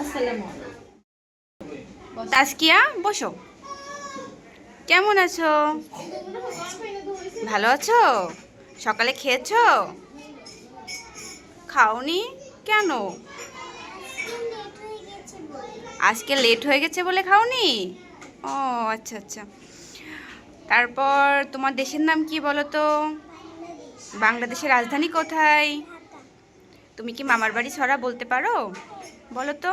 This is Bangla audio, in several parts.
আসসালামু আলাইকুম। বসো। কেমন আছো? ভালো আছো? সকালে খেয়েছো? খাওনি কেন? আজকে লেট হয়ে গেছে বলে খাওনি? ও আচ্ছা আচ্ছা। তারপর তোমার দেশের নাম কি বলো তো? বাংলাদেশের রাজধানী কোথায়? তুমি কি মামার বাড়ি ছড়া বলতে পারো? বলো তো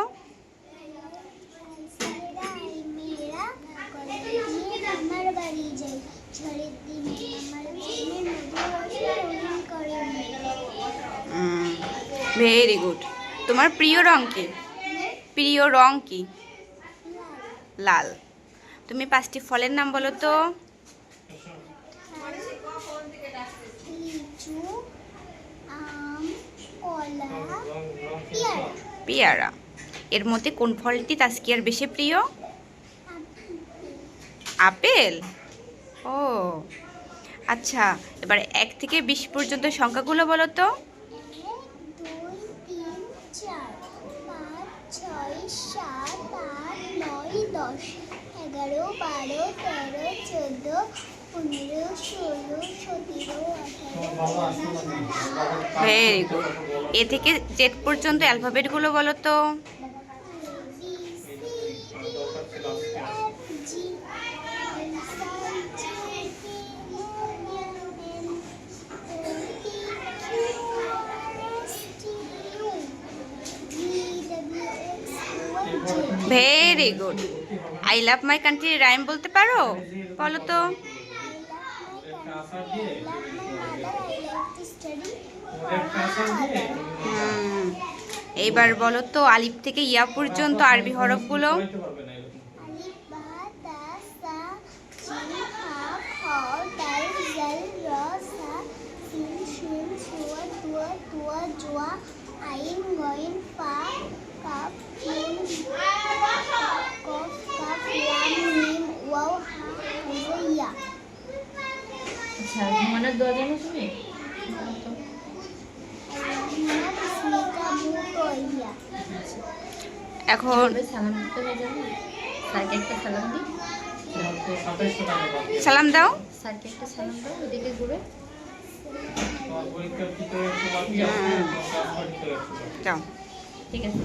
ভেরি গুড তোমার প্রিয় রং কি? প্রিয় রং কি? লাল। তুমি পাঁচটি ফলের নাম বলো তো। লিচু পেয়ারা। এর মধ্যে কোন ফলটি তাস্কিয়ার বেশি প্রিয়? আপেল? ও আচ্ছা এবার এক থেকে বিশ পর্যন্ত সংখ্যাগুলো বলো তো। এগারো, বারো, তেরো, চোদ্দ, পনেরো ভেরি গুড এ থেকে জেড পর্যন্ত অ্যালফাবেটগুলো বলো তো। Very good I love my country rhyme বলতে পারো? বলো তো। হুম, এইবার বলো তো আলিফ থেকে ইয়া পর্যন্ত আরবি হরফগুলো? আইন গইন পা আচ্ছা ঘুমানোর দোয়া জানো তুমি? এখন সালাম দিতে একটা সালাম দিই। সালাম দাও। স্যারকে একটা সালাম দাও ওদিকে ঘুরে। যাও। ঠিক আছে।